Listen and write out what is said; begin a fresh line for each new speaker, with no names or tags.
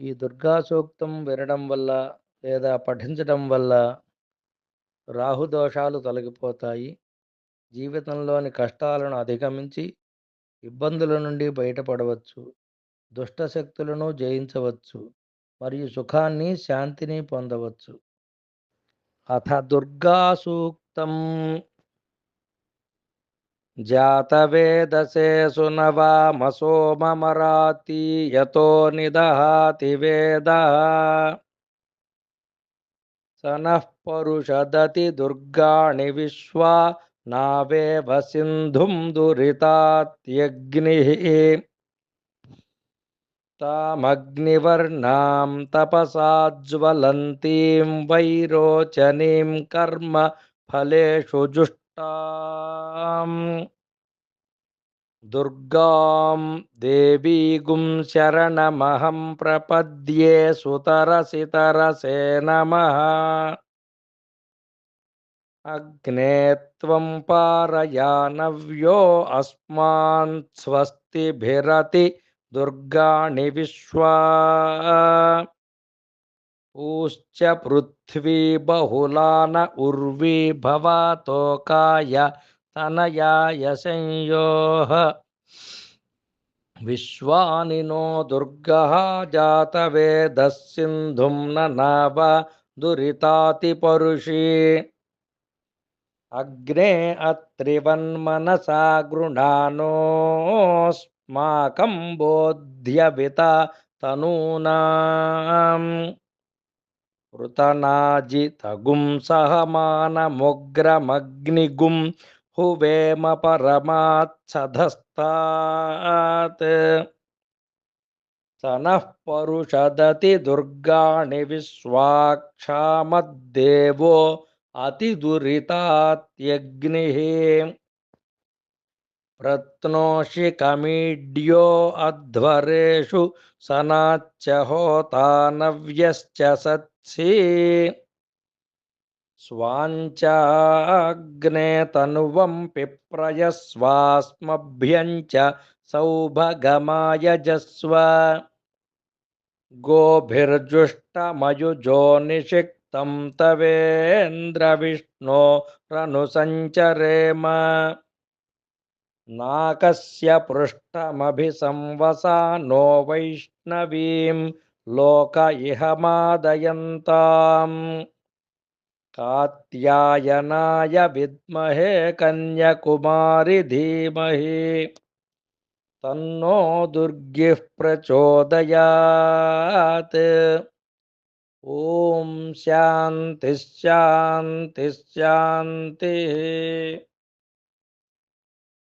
ఈ దుర్గా సూక్తం వినడం వల్ల లేదా పఠించడం వల్ల రాహు దోషాలు తొలగిపోతాయి. జీవితంలోని కష్టాలను అధిగమించి ఇబ్బందుల నుండి బయటపడవచ్చు. దుష్ట శక్తులను జయించవచ్చు. మరియు సుఖాన్ని శాంతిని పొందవచ్చు. అథ దుర్గా సూక్తం जातवेदसे सुनवामसो ममराति यतो निदहाति वेदः। स नः परुषदति दुर्गाणि विश्वा नावेव सिन्धुं दुरितात्यग्निः। तामग्निवर्णां तपसाज्ज्वलन्तीं वैरोचनीं कर्म फलेषु जुष्ट दुर्गां देवीगुं शरणमहं प्रपद्ये सुतरसितरसे नमः। अग्ने त्वं पारयानव्यो अस्मान् स्वस्तिभिरति दुर्गाणि विश्वा। ऊश्च पृथ्वी बहुला न उर्वी भवतोकाय तनयाय संयोः विश्वानिनो दुर्गः जातवेदस्सिन्धुं न नाव दुरितातिपरुषी। अग्ने अत्रिवन्मनसा गृणानोऽस्माकं बोध्यविता तनूनाम्। వృతనాజితగుం సహమానముగ్రమగ్నిగుం హువేమ పరమాత్సధస్తాత్ సనః పరుషదతి దుర్గాణి విశ్వాక్షామద్దేవో అతిదురితాత్యగ్నిः ప్రత్నోషి కమీడ్యో అధ్వరేషు సనాచ్చ హోతానవ్యశ్చ సత్సి స్వాంచాగ్నే తనువం పిప్రయస్వాస్మభ్యం చ సౌభగమాయజస్వ గోభిర్జుష్టమయుజో నిషిక్తం తవేంద్ర విష్ణో नाकस्य पृष्ठमभिसंवसा नो वैष्णवीं लोक इह मादयन्ताम् कात्यायनाय विद्महे कन्याकुमारि धीमहि। तन्नो दुर्गिः प्रचोदयात्। ॐ शान्तिश्शान्तिश्शान्तिः